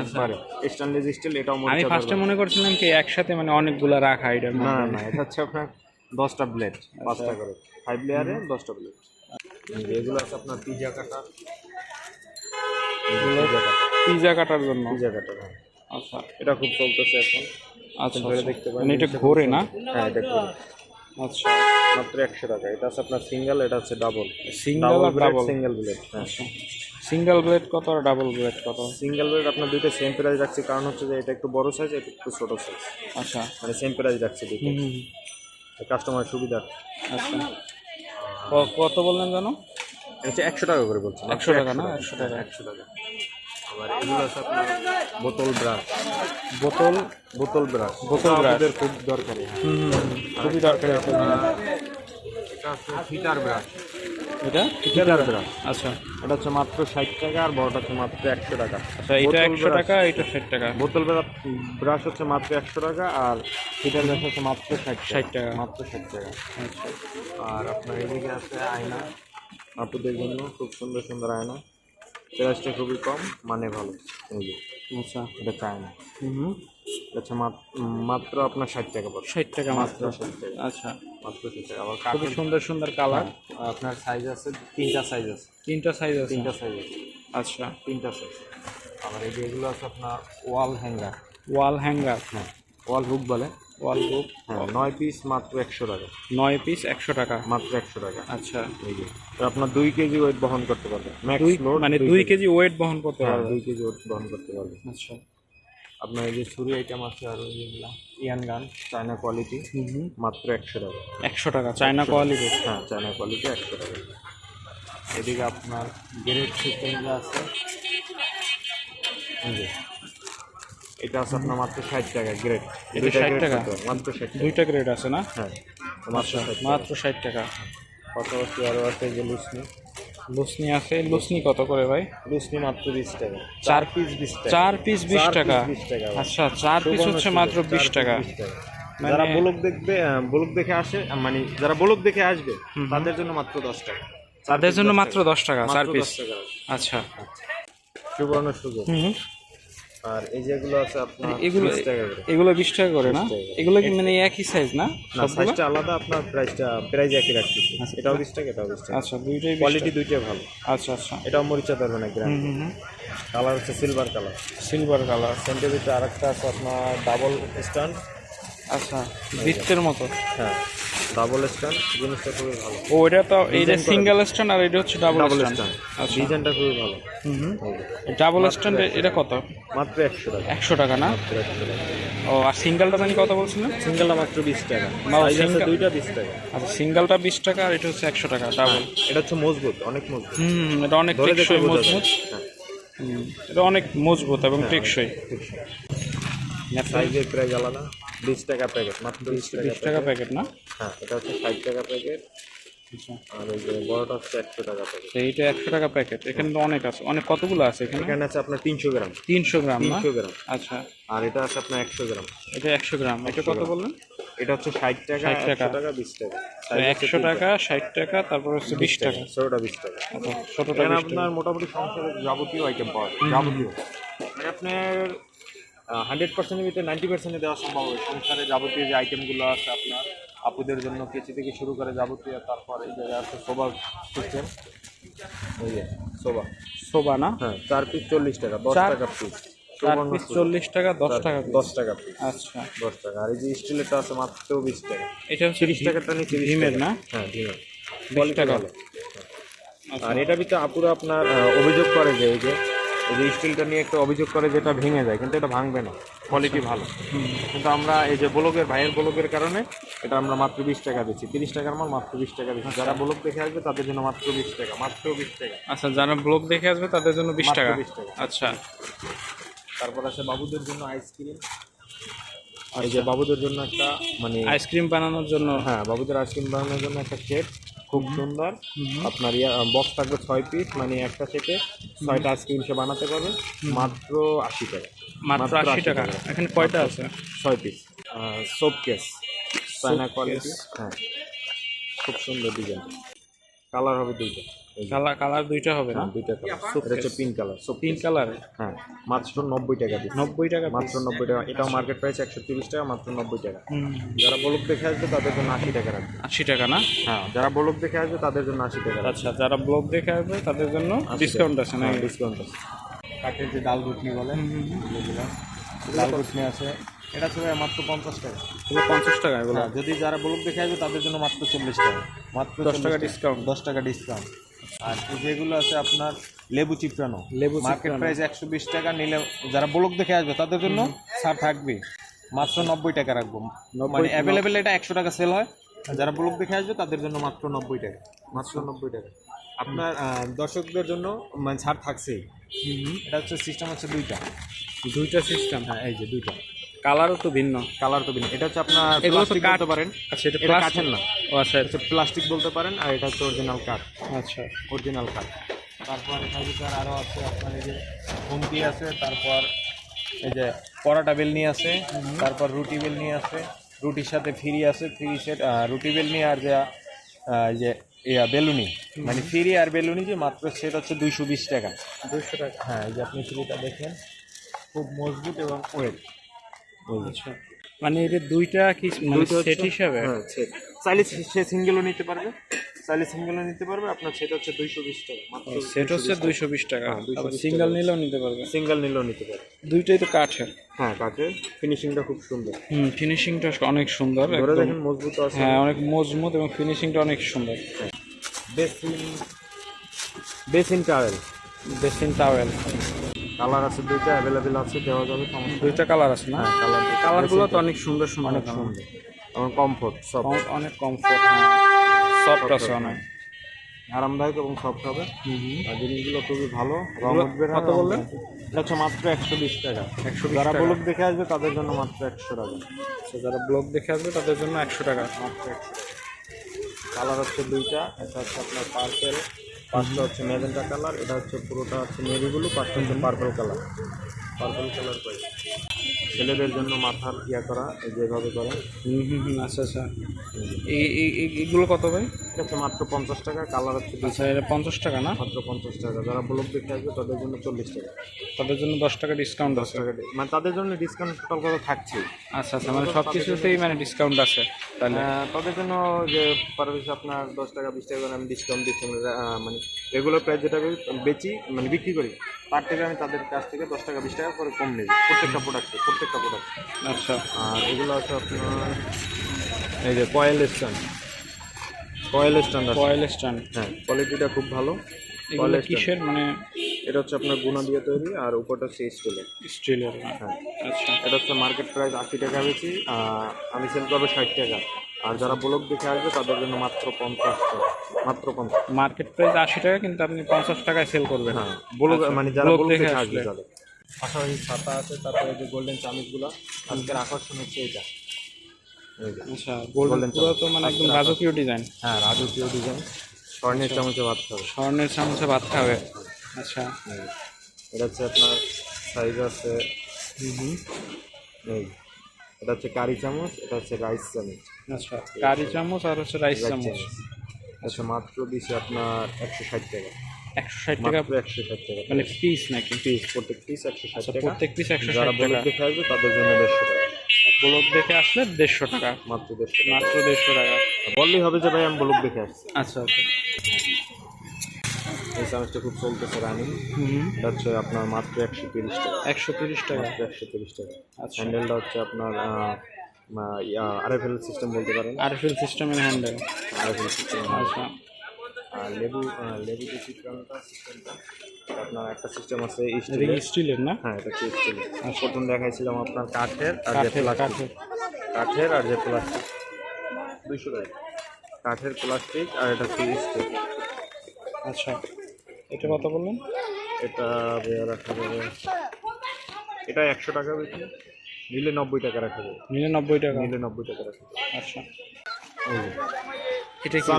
Speaker 1: একবারে স্টেনলেস স্টিল এটাও
Speaker 2: আমি ফার্স্টে মনে করছিলাম কি একসাথে মানে অনেকগুলা রাখা এটা
Speaker 1: না না এটা হচ্ছে আপনার দশটা ব্লেড পাঁচটা করে। ফাইভ লেয়ারে দশটা ব্লেড এগুলো আছে আপনার পিজা কাটা পিজা
Speaker 2: কাটার জন্য।
Speaker 1: পিজা হ্যাঁ।
Speaker 2: আচ্ছা।
Speaker 1: এটা খুব চলতেছে এখন।
Speaker 2: আচ্ছা আচ্ছা।
Speaker 1: দেখতে পারেন
Speaker 2: মানে এটা ঘোরে না?
Speaker 1: হ্যাঁ এটা করে
Speaker 2: আচ্ছা।
Speaker 1: মাত্র একশো টাকা। এটা আছে আপনার সিঙ্গেল এটা হচ্ছে ডাবল।
Speaker 2: সিঙ্গেল আর ডাবল?
Speaker 1: সিঙ্গেল ব্লেড হ্যাঁ।
Speaker 2: সিঙ্গেল ব্লেড কত আর ডাবল ব্লেড কত?
Speaker 1: সিঙ্গেল ব্লেড আপনার দুইটা সেম প্রাইস রাখছি কারণ হচ্ছে যে এটা একটু বড় সাইজ এটা একটু ছোট সাইজ
Speaker 2: আচ্ছা।
Speaker 1: মানে সেম প্রাইস রাখছি দুটো
Speaker 2: হুম, হুম, হুম।
Speaker 1: কাস্টমার সুবিধা
Speaker 2: আচ্ছা। কত বললেন জানো
Speaker 1: এটা হচ্ছে একশো টাকা করে বলছি।
Speaker 2: একশো টাকা না? একশো টাকা।
Speaker 1: একশো টাকা। এগুলো আপনার বোতল ব্রাশ।
Speaker 2: বোতল
Speaker 1: বোতল ব্রাশ।
Speaker 2: বোতল।
Speaker 1: আমাদের খুব দরকারি।
Speaker 2: খুবই
Speaker 1: এটা হচ্ছে ফিটার ব্রাশ।
Speaker 2: এটা?
Speaker 1: Fitter brush.
Speaker 2: আচ্ছা।
Speaker 1: এটা হচ্ছে মাত্র ষাট টাকা আর বড়টা হচ্ছে মাত্র একশো টাকা।
Speaker 2: আচ্ছা এটা একশো টাকা এটা ষাট টাকা।
Speaker 1: বোতল ব্রাশ ব্রাশ হচ্ছে মাত্র একশো টাকা আর ফিটার ব্রাশ হচ্ছে মাত্র ষাট
Speaker 2: 60 টাকা।
Speaker 1: মাত্র ষাট টাকা।
Speaker 2: আচ্ছা।
Speaker 1: আর আপনার এদিকে আছে আয়না। আপুদের জন্য খুব সুন্দর সুন্দর আয়না। প্রাইসটা খুবই কম মানে ভালো।
Speaker 2: আচ্ছা।
Speaker 1: এটা চায়না।
Speaker 2: হুম।
Speaker 1: আচ্ছা মাত্র আপনার ষাট টাকা পড়বে।
Speaker 2: ষাট টাকা মাত্র?
Speaker 1: মাত্র ষাট টাকা।
Speaker 2: আচ্ছা।
Speaker 1: মাত্র ষাট টাকা। আবার
Speaker 2: খুবই সুন্দর সুন্দর কালার
Speaker 1: আপনার সাইজ আছে তিনটা সাইজ আছে।
Speaker 2: তিনটা সাইজ আছে?
Speaker 1: তিনটা সাইজ আছে।
Speaker 2: আচ্ছা।
Speaker 1: তিনটা সাইজ আবার এই যেগুলো আছে আপনার ওয়াল হ্যাঙ্গার
Speaker 2: ওয়াল হ্যাঙ্গার
Speaker 1: হ্যাঁ ওয়াল হুক বলে।
Speaker 2: ওয়াল বুক
Speaker 1: হ্যাঁ নয় পিস মাত্র একশো টাকা।
Speaker 2: নয় পিস একশো টাকা?
Speaker 1: মাত্র একশো টাকা।
Speaker 2: আচ্ছা।
Speaker 1: এই যে তো আপনার দুই কেজি ওয়েট বহন করতে পারবে। ম্যাক্স
Speaker 2: দুই
Speaker 1: লোড
Speaker 2: মানে দুই কেজি। ওয়েট বহন করতে
Speaker 1: হ্যাঁ
Speaker 2: পারবে।
Speaker 1: দুই কেজি ওয়েট বহন করতে পারবে।
Speaker 2: আচ্ছা।
Speaker 1: আপনার এই যে ছুরি আইটেম আছে আরও যেগুলো ইয়ান গান। চায়না কোয়ালিটি মাত্র একশো টাকা।
Speaker 2: একশো টাকা চায়না কোয়ালিটি
Speaker 1: হ্যাঁ চায়না কোয়ালিটি একশো টাকা। এদিকে আপনার গ্রেড সিস্টেমগুলো আছে এটা আছে আপনার মাত্র ষাট টাকা গ্রেড
Speaker 2: এটা 60 টাকা?
Speaker 1: মাত্র ষাট
Speaker 2: দুইটা গ্রেড আছে না?
Speaker 1: হ্যাঁ। মাত্র ষাট টাকা।
Speaker 2: মাত্র ষাট টাকা।
Speaker 1: পাশাপাশি আরও আছে যে লুসনি।
Speaker 2: লুসনি আছে লুসনি কত করে ভাই?
Speaker 1: লুসনি মাত্র বিশ টাকা।
Speaker 2: চার
Speaker 1: পিস বিশ টাকা।
Speaker 2: চার পিস বিশ টাকা।
Speaker 1: 20 টাকা।
Speaker 2: আচ্ছা চার পিস হচ্ছে মাত্র বিশ টাকা।
Speaker 1: 20 টাকা।
Speaker 2: মানে-
Speaker 1: যারা ব্লক দেখবে ব্লক দেখে আসে মানে যারা ব্লক দেখে আসবে তাদের জন্য মাত্র দশ টাকা।
Speaker 2: তাদের জন্য মাত্র দশ টাকা চার পিস আচ্ছা।
Speaker 1: সুবর্ণ সুযোগ। আর এই যেগুলো আছে আপনার
Speaker 2: এগুলো
Speaker 1: 20 করে।
Speaker 2: এগুলো বিশ টাকা করে না?
Speaker 1: 20 টাকা করে।
Speaker 2: এগুলো কি মানে একই সাইজ না
Speaker 1: সাইজটা আলাদা আপনার প্রাইসটা প্রাইস একই রাখতেছি। এটাও বিশ টাকা এটাও বিশ টাকা।
Speaker 2: আচ্ছা দুইটাই
Speaker 1: কোয়ালিটি দুইটাই ভালো।
Speaker 2: আচ্ছা আচ্ছা।
Speaker 1: এটাও মরিচা ধরবে না গ্রাম কালার হচ্ছে সিলভার কালার
Speaker 2: সিলভার কালার
Speaker 1: সেন্টের ভিতরে আরেকটা আছে আপনার ডাবল স্ট্যান্ড
Speaker 2: আচ্ছা বৃত্তের মতো।
Speaker 1: হ্যাঁ। ডাবল স্ট্যান্ড জিনিসটা খুবই ভালো।
Speaker 2: ও এটা তো এই যে সিঙ্গেল স্ট্যান্ড আর এটা হচ্ছে ডাবল স্ট্যান্ড আচ্ছা।
Speaker 1: ডিজাইনটা খুবই ভালো।
Speaker 2: হুম ডাবল স্ট্যান্ড এটা কত?
Speaker 1: মাত্র একশো টাকা।
Speaker 2: একশো টাকা না? ও আর সিঙ্গেলটা জানি কত বলছিলেন?
Speaker 1: সিঙ্গেলটা মাত্র বিশ টাকা। দুইটা বিশ টাকা।
Speaker 2: আচ্ছা সিঙ্গেলটা বিশ টাকা আর এটা হচ্ছে একশো টাকা ডাবল
Speaker 1: এটা হচ্ছে মজবুত অনেক মজবুত।
Speaker 2: হুম এটা অনেক টেকসই মজবুত।
Speaker 1: হ্যাঁ।
Speaker 2: এটা অনেক মজবুত এবং টেকসই।
Speaker 1: সাইজের প্রাইস আলাদা। বিশ টাকা প্যাকেট মাত্র বিশ টাকা
Speaker 2: প্যাকেট না?
Speaker 1: হ্যাঁ এটা হচ্ছে ষাট টাকা প্যাকেট
Speaker 2: আচ্ছা।
Speaker 1: আর ওই যে বড়টা হচ্ছে একশো টাকা প্যাকেট
Speaker 2: তো এইটা একশো টাকা প্যাকেট এখানে তো অনেক আছে। অনেক কতগুলো আছে এখানে?
Speaker 1: এখানে আছে আপনার তিনশো গ্রাম।
Speaker 2: তিনশো গ্রাম
Speaker 1: তিনশো গ্রাম।
Speaker 2: আচ্ছা।
Speaker 1: আর এটা আছে আপনার একশো গ্রাম।
Speaker 2: এটা একশো গ্রাম। এটা কত বললেন?
Speaker 1: এটা হচ্ছে ষাট টাকা
Speaker 2: 60 টাকা।
Speaker 1: টাকা বিশ টাকা।
Speaker 2: একশো টাকা ষাট টাকা তারপর হচ্ছে বিশ টাকা।
Speaker 1: ছোটটা বিশ টাকা।
Speaker 2: আচ্ছা, ছোটটা
Speaker 1: আপনার মোটামুটি সংসারের যাবতীয় আইটেম পাওয়া যায়। যাবতীয়। মানে আপনার হান্ড্রেড পার্সেন্টের ভিতরে নাইনটি পার্সেন্টে দেওয়া সম্ভব হবে। সংসারে যাবতীয় যে আইটেমগুলো আছে আপনার আপুদের জন্য কেচি থেকে শুরু করে যাবতীয় তারপর এই জায়গায় আছে সোবা সিস্টেম ওই যে সোবা
Speaker 2: শোভা না?
Speaker 1: হ্যাঁ চার পিস চল্লিশ টাকা দশ টাকা পিস
Speaker 2: চার পিস চল্লিশ টাকা দশ টাকা
Speaker 1: দশ টাকা পিস
Speaker 2: আচ্ছা।
Speaker 1: দশ টাকা। আর এই যে স্টিলেরটা আছে মাত্র বিশ টাকা।
Speaker 2: এটা
Speaker 1: তিরিশ টাকাটা নিয়ে তিরিশ
Speaker 2: ভীমের না?
Speaker 1: হ্যাঁ ভীমের।
Speaker 2: বিশ টাকা।
Speaker 1: আর এটা ভিতরে আপুরা আপনার অভিযোগ করে যে এই যে এই যে স্টিলটা নিয়ে একটা অভিযোগ করে যেটা ভেঙে যায় কিন্তু এটা ভাঙবে না। কোয়ালিটি ভালো। কিন্তু আমরা এই যে ব্লকের ভাইয়ের ব্লকের কারণে এটা আমরা মাত্র বিশ টাকা দিচ্ছি। তিরিশ টাকার মাল মাত্র বিশ টাকা দিচ্ছি। যারা ব্লক দেখে আসবে তাদের জন্য মাত্র বিশ টাকা মাত্র বিশ টাকা।
Speaker 2: আচ্ছা যারা ব্লক দেখে আসবে তাদের জন্য বিশ টাকা?
Speaker 1: 20 টাকা।
Speaker 2: আচ্ছা।
Speaker 1: তারপর আছে বাবুদের জন্য আইসক্রিম আর এই যে বাবুদের জন্য একটা মানে
Speaker 2: আইসক্রিম বানানোর জন্য?
Speaker 1: হ্যাঁ বাবুদের আইসক্রিম বানানোর জন্য একটা সেট খুব সুন্দর। আপনার ইয়া বক্স থাকবে ছয় পিস মানে একটা থেকে ছয়টা আইসক্রিম সে বানাতে পারবে। মাত্র আশি টাকা।
Speaker 2: মাত্র আশি টাকা। এখানে কয়টা আছে?
Speaker 1: ছয় piece soap case China quality হ্যাঁ। খুব সুন্দর ডিজাইন কালার হবে দুইটা।
Speaker 2: কালার কালার দুইটা হবে না?
Speaker 1: হ্যাঁ, দুইটা কালার এটা হচ্ছে পিঙ্ক কালার সোপ
Speaker 2: তিন কালার
Speaker 1: হ্যাঁ মাত্র নব্বই টাকা দিচ্ছে
Speaker 2: নব্বই টাকা
Speaker 1: মাত্র নব্বই টাকা। এটাও মার্কেট প্রাইস একশো তিরিশ টাকা মাত্র নব্বই টাকা। যারা বলক দেখে আসবে তাদের জন্য আশি টাকা রাখবে।
Speaker 2: আশি টাকা না?
Speaker 1: হ্যাঁ যারা বলক দেখে আসবে তাদের জন্য আশি টাকা
Speaker 2: আচ্ছা যারা ব্লগ দেখে আসবে তাদের জন্য ডিসকাউন্ট আছে না
Speaker 1: ডিসকাউন্ট আছে। কাঠের যে ডাল ঘুটনি বলে ডাল ঘুটনি আছে। এটা ছিল মাত্র পঞ্চাশ টাকা।
Speaker 2: এগুলো পঞ্চাশ টাকা এগুলো?
Speaker 1: হ্যাঁ, যদি যারা বলক দেখে আসবে তাদের জন্য মাত্র চল্লিশ টাকা। মাত্র
Speaker 2: দশ টাকা
Speaker 1: 40
Speaker 2: discount।
Speaker 1: দশ টাকা ডিসকাউন্ট আর যেগুলো আছে আপনার লেবু চিপড়ানো
Speaker 2: লেবু
Speaker 1: মার্কেট। প্রাইস একশো বিশ টাকা নিলে যারা বলক দেখে আসবে তাদের জন্য ছাড় থাকবে। মাত্র নব্বই টাকা রাখব। মানে অ্যাভেলেবেল এটা একশো টাকা সেল হয়। যারা ব্লক দেখে আসবে তাদের জন্য মাত্র নব্বই টাকা। মাত্র নব্বই টাকা। আপনার দর্শকদের জন্য মানে ছাড় থাকছেই। এটা হচ্ছে সিস্টেম হচ্ছে দুইটা।
Speaker 2: দুইটা সিস্টেম
Speaker 1: হ্যাঁ এই যে দুইটা।
Speaker 2: কালারও তো ভিন্ন।
Speaker 1: কালার তো ভিন্ন। এটা হচ্ছে আপনার
Speaker 2: এগুলো তো
Speaker 1: প্লাস্টিক বলতে পারেন।
Speaker 2: আচ্ছা এটা?
Speaker 1: কাঠের না।
Speaker 2: ও আচ্ছা।
Speaker 1: এটা হচ্ছে প্লাস্টিক বলতে পারেন আর এটা হচ্ছে অরিজিনাল কাঠ।
Speaker 2: আচ্ছা।
Speaker 1: অরিজিনাল কাঠ। তারপর এখানে আরও আছে আপনার এই যে খুন্তি আছে তারপর এই যে পরাটা বেলনি আছে তারপর রুটি বেলনি আছে রুটির সাথে ফ্রি আছে ফ্রি সেট রুটি বেলনি আর যা যে ইয়া বেলুনি। মানে ফ্রি আর বেলুনি যে মাত্র সেট হচ্ছে দুইশো বিশ টাকা।
Speaker 2: দুইশো টাকা।
Speaker 1: হ্যাঁ এই যে আপনি ফ্রিটা দেখেন খুব মজবুত এবং ওয়েট
Speaker 2: আচ্ছা। মানে এটা দুইটা কি মানে সেট হিসাবে?
Speaker 1: হ্যাঁ সেট চাইলে সে সিঙ্গেলও নিতে পারবে। চাইলে সিঙ্গেলও নিতে পারবে। আপনার সেট হচ্ছে দুইশো বিশ টাকা
Speaker 2: সেট হচ্ছে দুইশো বিশ টাকা।
Speaker 1: হ্যাঁ, 220
Speaker 2: আবার
Speaker 1: টাকা।
Speaker 2: সিঙ্গেল নিলেও নিতে পারবে।
Speaker 1: সিঙ্গেল নিলেও নিতে পারবে।
Speaker 2: দুইটাই তো কাঠের।
Speaker 1: হ্যাঁ কাঠের। ফিনিশিংটা খুব সুন্দর।
Speaker 2: হুম ফিনিশিংটা অনেক সুন্দর
Speaker 1: দেখেন মজবুত আছে।
Speaker 2: হ্যাঁ অনেক মজবুত এবং ফিনিশিংটা অনেক সুন্দর।
Speaker 1: Basin basin towel.
Speaker 2: Basin towel.
Speaker 1: Colour আছে দুইটা অ্যাভেলেবেল আছে দেওয়া যাবে
Speaker 2: দুইটা কালার আছে না?
Speaker 1: হ্যাঁ কালার
Speaker 2: কালারগুলো তো অনেক সুন্দর সুন্দর
Speaker 1: অনেক সুন্দর। এবং কমফোর্ট সব
Speaker 2: অনেক কমফোর্ট সফট আছে অনেক।
Speaker 1: আরামদায়ক এবং সফট হবে। আর জিনিসগুলো খুবই ভালো। রং উঠবে না
Speaker 2: কত বললেন?
Speaker 1: এটা হচ্ছে মাত্র একশো বিশ টাকা।
Speaker 2: 120
Speaker 1: যারা। বলুক দেখে আসবে তাদের জন্য মাত্র একশো টাকা।
Speaker 2: আচ্ছা, যারা ব্লগ দেখে আসবে তাদের জন্য একশো টাকা।
Speaker 1: মাত্র একশো টাকা। কালার হচ্ছে দুইটা। এটা হচ্ছে আপনার পার্পেল পাঁচটা হচ্ছে ম্যাজেন্টা কালার এটা হচ্ছে পুরোটা হচ্ছে মেরিগুলো পাঁচটা হচ্ছে পার্পল কালার। পার্পল কালার পাই ছেলেদের জন্য মাথার ইয়া করা যেভাবে করে।
Speaker 2: হুম হুম হুম আচ্ছা আচ্ছা। এই এই- এই- এগুলো কত ভাই?
Speaker 1: হচ্ছে মাত্র পঞ্চাশ টাকা কালার হচ্ছে
Speaker 2: আচ্ছা এটা পঞ্চাশ টাকা না?
Speaker 1: মাত্র পঞ্চাশ টাকা। যারা ব্লক দেখে আসবে তাদের জন্য চল্লিশ টাকা।
Speaker 2: তাদের জন্য দশ টাকা ডিসকাউন্ট দশ
Speaker 1: টাকা মানে তাদের জন্য ডিসকাউন্ট টোটাল কথা থাকছে।
Speaker 2: আচ্ছা আচ্ছা মানে সব কিছুতেই মানে ডিসকাউন্ট আছে তাহলে।
Speaker 1: তাদের জন্য যে পার পিস আপনার দশ টাকা বিশ টাকা করে আমি ডিসকাউন্ট দিচ্ছি আমরা, মানে রেগুলার প্রাইস যেটা আমি বেচি মানে বিক্রি করি তার থেকে আমি তাদের কাছ থেকে দশ টাকা বিশ টাকা করে কম নেই প্রত্যেকটা প্রোডাক্টে প্রত্যেকটা প্রোডাক্ট
Speaker 2: আচ্ছা।
Speaker 1: আর এগুলো আছে আপনার এই যে coil stand coil standard
Speaker 2: coil stand
Speaker 1: হ্যাঁ কোয়ালিটিটা খুব ভালো।
Speaker 2: এগুলো। কিসের মানে?
Speaker 1: এটা হচ্ছে আপনার গুণা দিয়ে তৈরি আর উপরটা হচ্ছে স্টিলের
Speaker 2: স্টিলের
Speaker 1: হ্যাঁ।
Speaker 2: আচ্ছা।
Speaker 1: এটা হচ্ছে মার্কেট প্রাইস আশি টাকা বেশি আমি সেল করব ষাট টাকা। আর যারা ব্লক দেখে আসবে তাদের জন্য মাত্র পঞ্চাশ টাকা। মাত্র পঞ্চাশ।
Speaker 2: মার্কেট প্রাইস আশি টাকা কিন্তু আপনি পঞ্চাশ টাকায় সেল করবেন।
Speaker 1: হ্যাঁ ব্লক
Speaker 2: আচ্ছা,
Speaker 1: মানে যারা ব্লক
Speaker 2: দেখে
Speaker 1: আসবে তাদের। পাশাপাশি ছাতা আছে তারপরে যে গোল্ডেন চামিচগুলো আজকের আকর্ষণ হচ্ছে এটা।
Speaker 2: আচ্ছা গোল্ডেন তো মানে একদম রাজকীয় ডিজাইন
Speaker 1: হ্যাঁ রাজকীয় ডিজাইন স্বর্ণের চামচে ভাত খাবে
Speaker 2: স্বর্ণের চামচে ভাত খাবে আচ্ছা।
Speaker 1: এটা হচ্ছে আপনার সাইজ আছে এই এটা হচ্ছে কারি চামচ এটা হচ্ছে রাইস চামচ।
Speaker 2: আচ্ছা কারি চামচ আর হচ্ছে রাইস চামচ।
Speaker 1: আচ্ছা মাত্র দিচ্ছে আপনার একশো ষাট টাকা।
Speaker 2: একশো ষাট টাকা?
Speaker 1: একশো ষাট টাকা।
Speaker 2: মানে পিস নাকি?
Speaker 1: পিস প্রত্যেক পিস একশো ষাট
Speaker 2: আচ্ছা
Speaker 1: টাকা।
Speaker 2: প্রত্যেক পিস একশো
Speaker 1: যারা
Speaker 2: টাকা।
Speaker 1: দেখে আসবে তাদের জন্য দেড়শো টাকা।
Speaker 2: ব্লক দেখে আসলে দেড়শো টাকা।
Speaker 1: মাত্র দেড়শো
Speaker 2: মাত্র দেড়শো টাকা।
Speaker 1: বললেই হবে যে ভাই আমি বলক দেখে আসছি।
Speaker 2: আচ্ছা আচ্ছা।
Speaker 1: এই চামচটা খুব চলতেছে রানিং এটা হচ্ছে আপনার মাত্র একশো তিরিশ টাকা।
Speaker 2: একশো তিরিশ টাকা।
Speaker 1: একশো তিরিশ টাকা।
Speaker 2: আচ্ছা।
Speaker 1: হ্যান্ডেলটা হচ্ছে আপনার আরএফএল সিস্টেম বলতে পারেন।
Speaker 2: আরএফএল সিস্টেমের হ্যান্ডেল
Speaker 1: আরএফএল সিস্টেম
Speaker 2: আচ্ছা।
Speaker 1: আর লেবু লেবু যে সিস্টেমটা সিস্টেমটা আপনার একটা সিস্টেম আছে স্টিলের
Speaker 2: না?
Speaker 1: হ্যাঁ এটা হচ্ছে স্টিলের প্রথম দেখাইছিলাম আপনার কাঠের আর যে প্লাস্টিক
Speaker 2: কাঠের।
Speaker 1: আর যে প্লাস্টিক দুইশো টাকা। কাঠের প্লাস্টিক আর এটা হচ্ছে স্টিল
Speaker 2: আচ্ছা। এটা কত বললেন?
Speaker 1: এটা বেয়া রাখা যাবে। এটা একশো টাকা বেশি। নিলে নব্বই টাকা রাখা যাবে।
Speaker 2: নিলে নব্বই টাকা?
Speaker 1: নিলে নব্বই টাকা রাখা যাবে।
Speaker 2: আচ্ছা।
Speaker 1: যে,
Speaker 2: এটা কি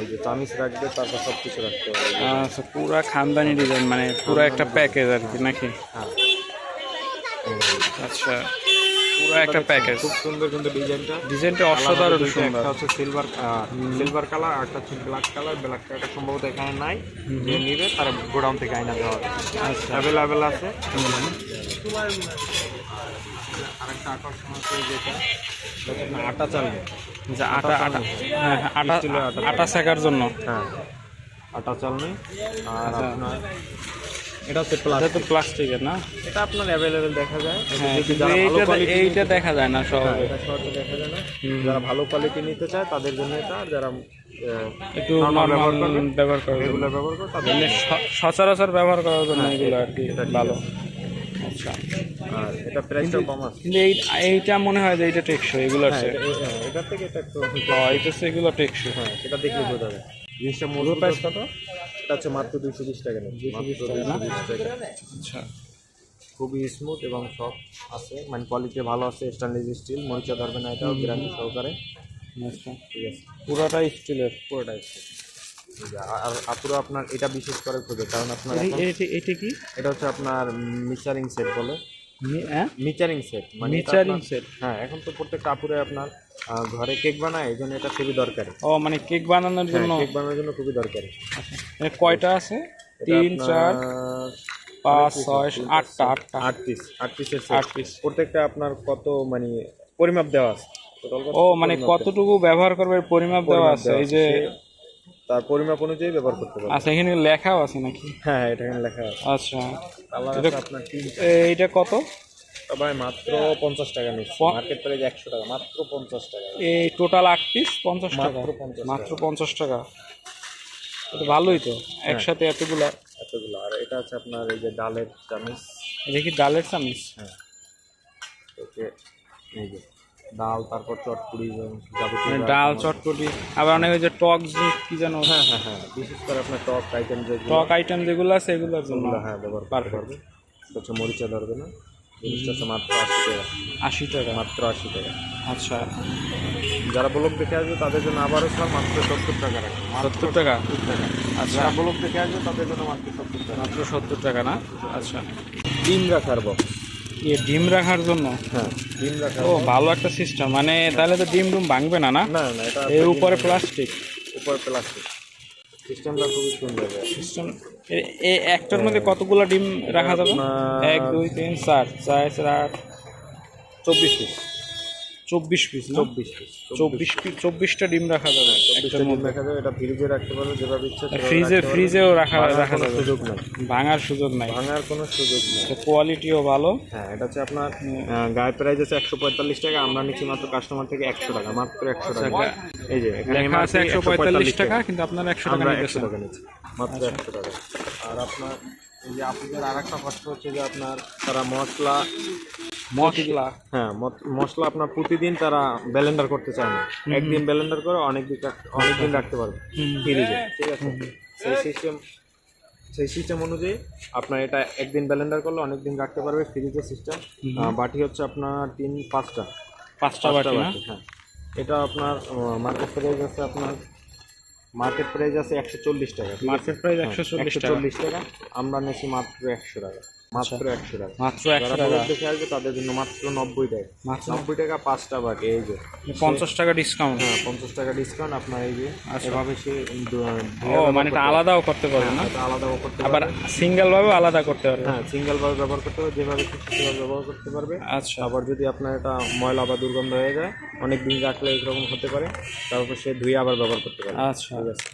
Speaker 1: এই রাখবে তারপর সব কিছু রাখতে হবে।
Speaker 2: আচ্ছা পুরা খানদানি ডিজাইন মানে পুরো একটা প্যাকেজ আর কি নাকি?
Speaker 1: হ্যাঁ।
Speaker 2: আচ্ছা। পুরো একটা প্যাকেজ
Speaker 1: খুব সুন্দর কিন্তু ডিজাইনটা।
Speaker 2: ডিজাইনটা অসাধারণ সুন্দর।
Speaker 1: একটা হচ্ছে সিলভার সিলভার কালার আর একটা হচ্ছে ব্ল্যাক কালার ব্ল্যাক কালারটা সম্ভবত এখানে নাই। যে নিবে তার গোডাউন থেকে আইনা দেওয়া হবে।
Speaker 2: আচ্ছা।
Speaker 1: অ্যাভেলেবেল আছে। আরেকটা আকর্ষণ আছে যেটা। হচ্ছে আপনার আটা চাল।
Speaker 2: যে আটা আটা হ্যাঁ হ্যাঁ, আটা।
Speaker 1: আটা।
Speaker 2: শেখার জন্য।
Speaker 1: হ্যাঁ। আটা চাল নেই। আর
Speaker 2: আচ্ছা।
Speaker 1: আপনার এটা হচ্ছে
Speaker 2: এটা তো প্লাস্টিকের না?
Speaker 1: এটা আপনার অ্যাভেলেবেল দেখা যায়। এটা
Speaker 2: হ্যাঁ এইটা এইটা দেখা যায় না সব
Speaker 1: হ্যাঁ, শহরে দেখা যায় না। যারা ভালো কোয়ালিটি নিতে চায় তাদের জন্য এটা আর যারা
Speaker 2: একটু নর্মাল
Speaker 1: ব্যবহার করবে,
Speaker 2: ব্যবহার করার জন্য।
Speaker 1: রেগুলার ব্যবহার করে তাদের
Speaker 2: সচরাচর ব্যবহার করার জন্য
Speaker 1: হ্যাঁ,
Speaker 2: এগুলো আর কি ভালো। আচ্ছা।
Speaker 1: আর এটা প্রাইসটাও কম আছে।
Speaker 2: কিন্তু এই এইটা মনে হয় যে এইটা টেকসই
Speaker 1: এটা- হ্যাঁ, থেকে এটা একটু
Speaker 2: এটা এগুলো টেকসই।
Speaker 1: হ্যাঁ সেটা দেখলে বোঝা যায়। জিনিসটা মূল
Speaker 2: প্রাইস কত
Speaker 1: এটা হচ্ছে মাত্র দুইশো বিশ টাকা
Speaker 2: আচ্ছা।
Speaker 1: খুবই স্মুথ এবং সফট আছে। মানে কোয়ালিটি ভালো আছে স্টেনলেস স্টিল মরিচা ধরবে না এটাও গ্যারান্টি সহকারে।
Speaker 2: আচ্ছা।
Speaker 1: ঠিক আছে।
Speaker 2: পুরোটাই স্টিলের
Speaker 1: পুরোটাই স্টিল আর আপুরো আপনার এটা বিশেষ করে খুঁজে কারণ আপনার
Speaker 2: এটা কি?
Speaker 1: এটা হচ্ছে আপনার মিচারিং সেট বলে। মিচারিং সেট মানে
Speaker 2: মিচারিং সেট।
Speaker 1: হ্যাঁ এখন তো প্রত্যেকটা আপুরে আপনার ঘরে কেক বানায় এই জন্য এটা খুবই দরকারি।
Speaker 2: ও মানে কেক বানানোর জন্য
Speaker 1: কেক বানানোর জন্য খুবই দরকারি।
Speaker 2: আচ্ছা কয়টা আছে? তিন চার পাঁচ ছয় আটটা আটটা।
Speaker 1: আট পিস আট পিসের
Speaker 2: আট পিস
Speaker 1: প্রত্যেকটা আপনার কত মানে পরিমাপ দেওয়া আছে?
Speaker 2: ও মানে কতটুকু ব্যবহার করবে পরিমাপ দেওয়া আছে? এই যে
Speaker 1: তার পরিমাপ অনুযায়ী ব্যবহার করতে পারবে।
Speaker 2: আচ্ছা এখানে লেখাও আছে নাকি?
Speaker 1: হ্যাঁ এটা এখানে লেখা আছে।
Speaker 2: আচ্ছা।
Speaker 1: কালার আছে আপনার
Speaker 2: এইটা কত?
Speaker 1: ভাই মাত্র পঞ্চাশ টাকা নিচ্ছে। মার্কেট প্রাইস একশো টাকা মাত্র পঞ্চাশ টাকা।
Speaker 2: এই টোটাল আট পিস পঞ্চাশ টাকা?
Speaker 1: মাত্র 50
Speaker 2: মাত্র পঞ্চাশ টাকা? এটা ভালোই তো একসাথে এতগুলা।
Speaker 1: এতগুলো। আর এটা হচ্ছে আপনার এই যে ডালের চামিচ।
Speaker 2: এটা কি ডালের চামিচ?
Speaker 1: হ্যাঁ। ওকে এই যে। ডাল তারপর চটপুরি
Speaker 2: মানে ডাল চটপটি আবার অনেক ওই যে টক যে কি যেন
Speaker 1: হ্যাঁ হ্যাঁ হ্যাঁ বিশেষ করে আপনার টক আইটেম যেগুলো
Speaker 2: টক আইটেম যেগুলো আছে এগুলোর জন্য
Speaker 1: হ্যাঁ ব্যবহার করতে পারবে এটা হচ্ছে মরিচা ধরবে না? জিনিসটা হচ্ছে মাত্র আশি টাকা।
Speaker 2: আশি টাকা?
Speaker 1: মাত্র আশি টাকা।
Speaker 2: আচ্ছা।
Speaker 1: যারা ব্লক দেখে আসবে তাদের জন্য আবারও ছাড় মাত্র সত্তর টাকা রাখবে
Speaker 2: সত্তর টাকা?
Speaker 1: আর যারা ব্লক দেখে আসবে তাদের জন্য মাত্র সত্তর টাকা।
Speaker 2: মাত্র সত্তর টাকা না? আচ্ছা।
Speaker 1: ডিম রাখার বক্স
Speaker 2: ডিম রাখার জন্য?
Speaker 1: হ্যাঁ ডিম
Speaker 2: ও ভালো একটা সিস্টেম মানে তাহলে তো ডিম ডুম ভাঙবে না না?
Speaker 1: না না এটা
Speaker 2: এর উপরে প্লাস্টিক
Speaker 1: উপরে প্লাস্টিক সিস্টেমটা খুবই সুন্দর
Speaker 2: সিস্টেম এই একটার মধ্যে কতগুলো ডিম রাখা যাবে? এক দুই তিন চার। চার চার আট।
Speaker 1: চব্বিশ পিস
Speaker 2: চব্বিশ পিস
Speaker 1: চব্বিশ পিস
Speaker 2: চব্বিশ চব্বিশটা ডিম রাখা যাবে।
Speaker 1: চব্বিশটা ডিম রাখা যাবে এটা ফ্রিজে রাখতে পারবে যেভাবে ইচ্ছা
Speaker 2: ফ্রিজে ফ্রিজেও রাখা রাখা যাবে
Speaker 1: সুযোগ নাই।
Speaker 2: ভাঙার সুযোগ নাই।
Speaker 1: ভাঙার কোনো সুযোগ নেই।
Speaker 2: কোয়ালিটিও ভালো।
Speaker 1: হ্যাঁ এটা হচ্ছে আপনার গায়ে প্রাইস আছে একশো পঁয়তাল্লিশ টাকা আমরা নিচ্ছি মাত্র কাস্টমার থেকে একশো টাকা মাত্র একশো টাকা। এই যে
Speaker 2: লেখা আছে একশো পঁয়তাল্লিশ টাকা কিন্তু আপনারা একশো টাকা
Speaker 1: একশো টাকা নিচ্ছি মাত্র একশো টাকা। আর আপনার এই যে আপনাদের আর একটা কষ্ট হচ্ছে যে আপনার তারা মশলা
Speaker 2: মশলা।
Speaker 1: হ্যাঁ মশলা আপনার প্রতিদিন তারা ব্লেন্ডার করতে চায় না। একদিন ব্লেন্ডার করে অনেক দিন অনেক দিন রাখতে পারবে। ফ্রিজে। ঠিক আছে? সেই সিস্টেম সেই সিস্টেম অনুযায়ী আপনার এটা একদিন ব্লেন্ডার করলে অনেক দিন রাখতে পারবে ফ্রিজের সিস্টেম বাটি হচ্ছে আপনার তিন পাঁচটা।
Speaker 2: পাঁচটা বাটি
Speaker 1: হ্যাঁ। এটা আপনার মার্কেট প্রাইস আছে আপনার মার্কেট প্রাইস আছে একশো চল্লিশ টাকা
Speaker 2: মার্কেট প্রাইস একশো চল্লিশ টাকা।
Speaker 1: আমরা নিয়েছি মাত্র একশো টাকা। মাত্র একশো টাকা।
Speaker 2: মাত্র একশো টাকা।
Speaker 1: দেখে আসবে তাদের জন্য মাত্র নব্বই টাকা।
Speaker 2: মাত্র
Speaker 1: নব্বই। টাকা পাঁচটা বাকি এই যে।
Speaker 2: পঞ্চাশ টাকা ডিসকাউন্ট
Speaker 1: হ্যাঁ পঞ্চাশ টাকা ডিসকাউন্ট আপনার এই যে এভাবে সে
Speaker 2: ও মানে এটা আলাদাও করতে পারবে। না?
Speaker 1: এটা আলাদা করতে
Speaker 2: আবার সিঙ্গেল ভাবে আলাদা করতে পারবে?
Speaker 1: হ্যাঁ সিঙ্গেল ভাবে ব্যবহার করতে পারবে যেভাবে সেভাবে ব্যবহার করতে পারবে।
Speaker 2: আচ্ছা।
Speaker 1: আবার যদি আপনার এটা ময়লা বা দুর্গন্ধ হয়ে যায় অনেক দিন রাখলে এরকম হতে পারে তারপর সে ধুয়ে আবার ব্যবহার করতে পারে
Speaker 2: আচ্ছা।
Speaker 1: ঠিক আছে।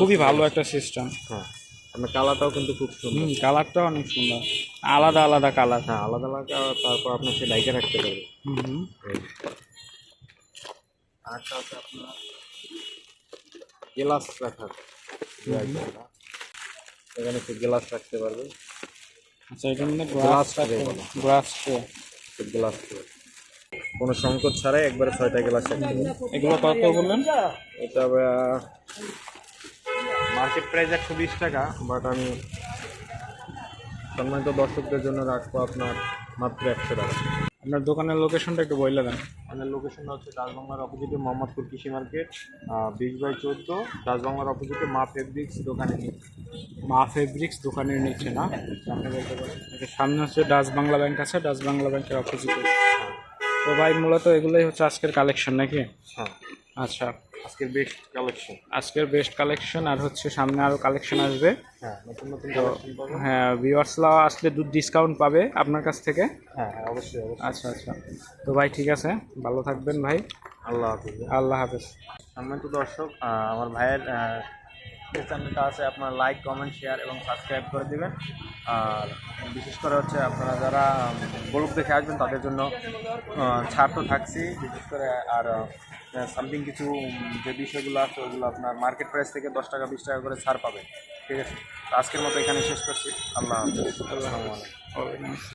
Speaker 2: খুবই ভালো একটা সিস্টেম
Speaker 1: হ্যাঁ। আপনার কালারটাও কিন্তু খুব সুন্দর।
Speaker 2: হুম কালারটা অনেক সুন্দর। আলাদা আলাদা কালার
Speaker 1: হ্যাঁ আলাদা আলাদা তারপর আপনি সে ডাইকে রাখতে পারবে
Speaker 2: হুম
Speaker 1: আরেকটা আছে আপনার গ্লাস রাখার এখানে সে গ্লাস রাখতে পারবে
Speaker 2: আচ্ছা এটা মানে
Speaker 1: গ্লাস
Speaker 2: গ্লাস গ্লাস
Speaker 1: গ্লাস কোনো সংকট ছাড়াই একবারে ছয়টা গ্লাস রাখতে
Speaker 2: এগুলো কত বললেন?
Speaker 1: এটা মার্কেট প্রাইস একশো বিশ টাকা বাট আমি সম্মানিত দর্শকদের জন্য রাখব আপনার মাত্র একশো টাকা।
Speaker 2: আপনার দোকানের লোকেশনটা একটু বলে দেন।
Speaker 1: আমাদের লোকেশনটা হচ্ছে রাজবাংলার অপোজিটে মোহাম্মদপুর কৃষি মার্কেট বিশ বাই চোদ্দ। রাজবাংলার অপোজিটে মা ফেব্রিক্স দোকানে নিয়ে
Speaker 2: মা ফেব্রিক্স দোকানের নিচ্ছে না? সামনে পারেন। সামনে হচ্ছে ডাচ বাংলা ব্যাংক আছে ডাচ বাংলা ব্যাংকের অপোজিটে তো ভাই মূলত এগুলোই হচ্ছে আজকের কালেকশন নাকি?
Speaker 1: হ্যাঁ।
Speaker 2: আচ্ছা।
Speaker 1: আজকের বেস্ট কালেকশন
Speaker 2: আজকের বেস্ট কালেকশন আর হচ্ছে সামনে আরও কালেকশন আসবে।
Speaker 1: হ্যাঁ নতুন নতুন কালেকশন পাবো।
Speaker 2: হ্যাঁ ভিউয়ার্সরাও আসলে দুধ ডিসকাউন্ট পাবে আপনার কাছ থেকে।
Speaker 1: হ্যাঁ হ্যাঁ অবশ্যই অবশ্যই।
Speaker 2: আচ্ছা আচ্ছা। তো ভাই ঠিক আছে। ভালো থাকবেন ভাই।
Speaker 1: আল্লাহ হাফিজ।
Speaker 2: আল্লাহ হাফেজ।
Speaker 1: সম্মানিত দর্শক আমার ভাইয়ের যে চ্যানেলটা আছে আপনারা লাইক কমেন্ট শেয়ার এবং সাবস্ক্রাইব করে দিবেন। আর বিশেষ করে হচ্ছে আপনারা যারা গরুপ দেখে আসবেন তাদের জন্য ছাড় তো থাকছি। বিশেষ করে আর সামথিং কিছু যে বিষয়গুলো আছে ওগুলো আপনার মার্কেট প্রাইস থেকে দশ টাকা বিশ টাকা করে ছাড় পাবেন। ঠিক আছে? আজকের মতো এখানে শেষ করছি। আল্লাহ হাফিজ। আসসালামু আলাইকুম।
Speaker 2: ওয়ালাইকুম আসসালাম।